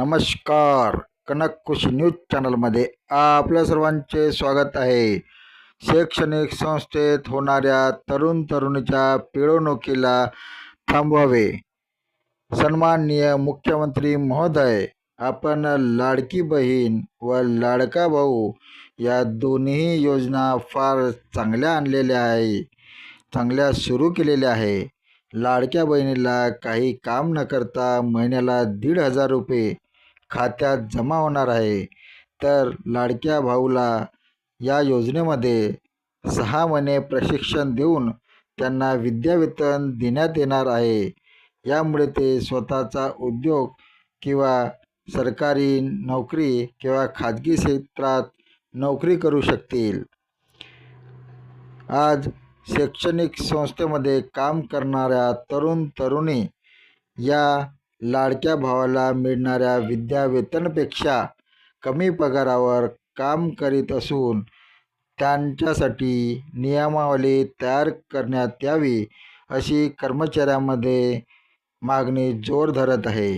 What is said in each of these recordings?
नमस्कार. कनक न्यूज चॅनलमध्ये आपल्या सर्वांचे स्वागत आहे. शैक्षणिक संस्थेत होणाऱ्या तरुण तरुणीच्या पिळवणुकीला थांबवावे. सन्माननीय मुख्यमंत्री महोदय आपण लाडकी बहीण व लाडका भाऊ या दोन्ही योजना फार चांगल्या आणलेल्या आहे चांगल्या सुरू केलेल्या आहे. लाडक्या बहिणीला काही काम न करता महिन्याला दीड हजार रुपये खात्यात जमा होणार आहे. तर लाडक्या भाऊला या योजनेमध्ये सहा महिने प्रशिक्षण देऊन त्यांना विद्यावेतन देण्यात येणार आहे. यामुळे ते स्वतःचा उद्योग किंवा सरकारी नोकरी किंवा खाजगी क्षेत्रात नोकरी करू शकतील. आज शैक्षणिक संस्थेमध्ये काम करणाऱ्या तरुण तरुणी या लाडक्या भावाला मिळणाऱ्या विद्यावेतनपेक्षा कमी पगारावर काम करीत असून त्यांच्यासाठी नियमावली तयार करण्यात यावी अशी कर्मचाऱ्यांमध्ये मागणी जोर धरत आहे.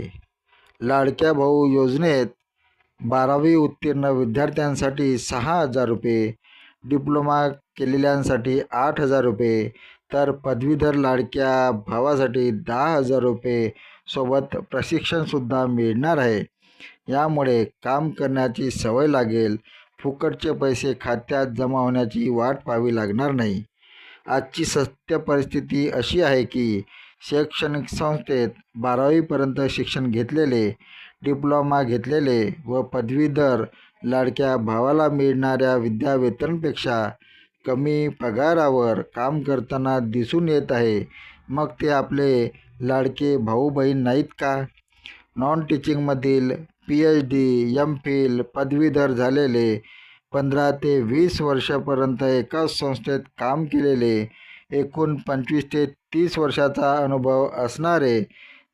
लाडक्या भाऊ योजनेत बारावी उत्तीर्ण विद्यार्थ्यांसाठी सहा हजार रुपये डिप्लोमा केलेल्यांसाठी आठ हजार रुपये तर पदवीधर लाडक्या भावासाठी दहा हजार रुपये सोबत प्रशिक्षणसुद्धा मिळणार आहे. यामुळे काम करण्याची सवय लागेल. फुकटचे पैसे खात्यात जमा होण्याची वाट पाहावी लागणार नाही. आजची सत्य परिस्थिती अशी आहे की शैक्षणिक संस्थेत बारावीपर्यंत शिक्षण घेतलेले डिप्लोमा घेतलेले व पदवीधर लाडक्या भावाला मिळणाऱ्या विद्यावेतनपेक्षा कमी पगारावर काम करताना दिसून येत आहे. मग ते आपले लाडके भाऊ बहीण नाहीत का? Non टीचिंगमधील P H D M phil पदवीधर झालेले पंधरा ते वीस वर्षापर्यंत एकाच संस्थेत काम केलेले एकूण पंचवीस ते तीस वर्षाचा अनुभव असणारे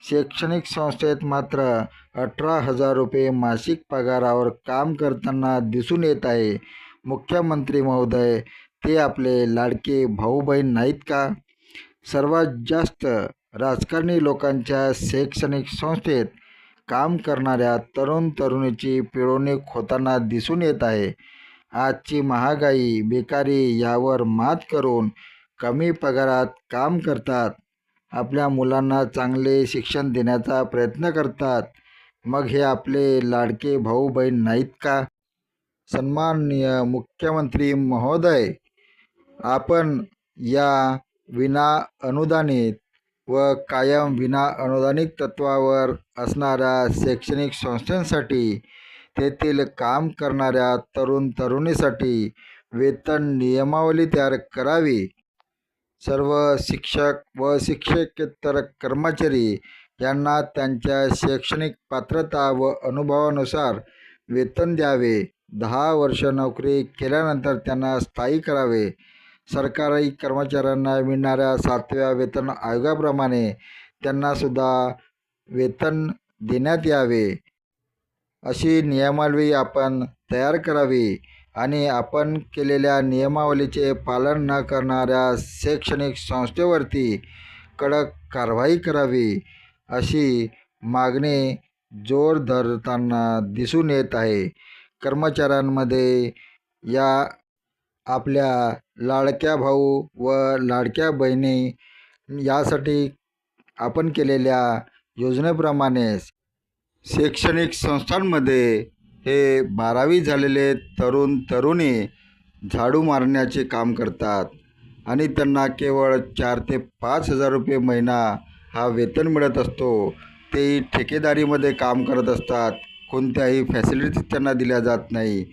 शैक्षणिक संस्थेत मात्र अठरा हजार रुपये मासिक पगारावर काम करताना दिसून येत आहे. मुख्यमंत्री महोदय ते आपले लाडके भाऊ बहीण नाहीत का? सर्वात जास्त राजकारणी लोकांच्या शैक्षणिक संस्थेत काम करणाऱ्या तरुण तरुणीची पिळवणूक होताना दिसून येत आहे. आजची महागाई बेकारी यावर मात करून कमी पगारात काम करतात. आपल्या मुलांना चांगले शिक्षण देण्याचा प्रयत्न करतात. मग हे आपले लाडके भाऊ बहीण नाहीत का? सन्माननीय मुख्यमंत्री महोदय आपण या विना अनुदानित व कायम विना अनुदानित तत्वावर असणाऱ्या शैक्षणिक संस्थांसाठी तेथील काम करणाऱ्या तरुण तरुणीसाठी वेतन नियमावली तयार करावी. सर्व शिक्षक व शिक्षकेतर कर्मचारी यांना त्यांच्या शैक्षणिक पात्रता व अनुभवानुसार वेतन द्यावे. दहा वर्ष नोकरी केल्यानंतर त्यांना स्थायी करावे. सरकारी कर्मचाऱ्यांना मिळणाऱ्या सातव्या वेतन आयोगाप्रमाणे त्यांनासुद्धा वेतन देण्यात यावे. अशी नियमावली आपण तयार करावी आणि आपण केलेल्या नियमावलीचे पालन न करणाऱ्या शैक्षणिक संस्थेवरती कडक कारवाई करावी अशी मागणी जोर धरताना दिसून येत आहे. कर्मचाऱ्यांमध्ये या आपल्या लाडक्या भाऊ व लाडक्या बहिणी यासाठी आपण केलेल्या योजनेप्रमाणेच शैक्षणिक संस्थांमध्ये हे बारावी झालेले तरुण तरुणी झाडू मारण्याचे काम करतात. आणि त्यांना केवळ चार ते पाच हजार रुपये महिना हा वेतन मिळत असतो. तेही ठेकेदारीमध्ये काम करत असतात. कोणत्याही फॅसिलिटीज त्यांना दिल्या जात नाही.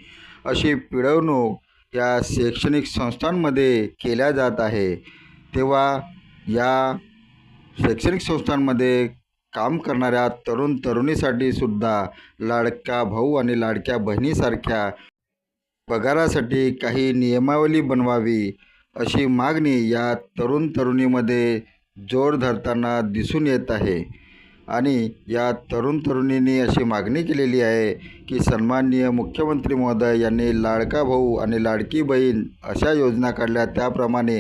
अशी पिळवणूक या शैक्षणिक संस्थांमध्ये केल्या जात आहे. तेव्हा या शैक्षणिक संस्थांमध्ये काम करणाऱ्या तरुण तरुणीसाठी सुद्धा लाडका भाऊ आणि लाडक्या बहिणीसारख्या पगारासाठी काही नियमावली बनवावी अशी मागणी या तरुण तरुणीमध्ये जोर धरताना दिसून येत आहे. आणि या तरुण तरुणींनी अशी मागणी केलेली आहे की सन्माननीय मुख्यमंत्री महोदय यांनी लाडका भाऊ आणि लाडकी बहीण अशा योजना काढल्या. त्याप्रमाणे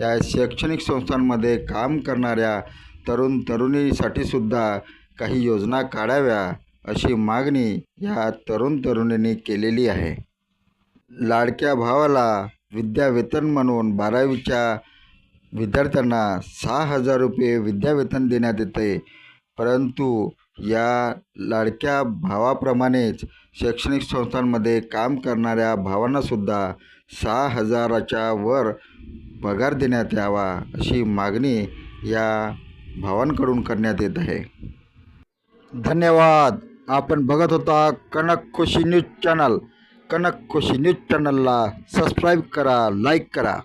या शैक्षणिक संस्थांमध्ये काम करणाऱ्या तरुण तरुणीसाठीसुद्धा काही योजना काढाव्या अशी मागणी या तरुण तरुणींनी केलेली आहे. लाडक्या भावाला विद्यावेतन म्हणून बारावीच्या विद्यार्थ्यांना सहा हजार रुपये विद्यावेतन देण्यात येते. परंतु या लाडक्या भावाप्रमाणेच शैक्षणिक संस्थांमध्ये काम करणाऱ्या भावांनासुद्धा सहा हजाराच्या वर पगार देण्यात यावा अशी मागणी या भावांकडून करण्यात येत आहे. धन्यवाद. आपण बघत होता Kanak Khushi news channel. Kanak Khushi news चॅनलला सबस्क्राईब करा लाईक करा.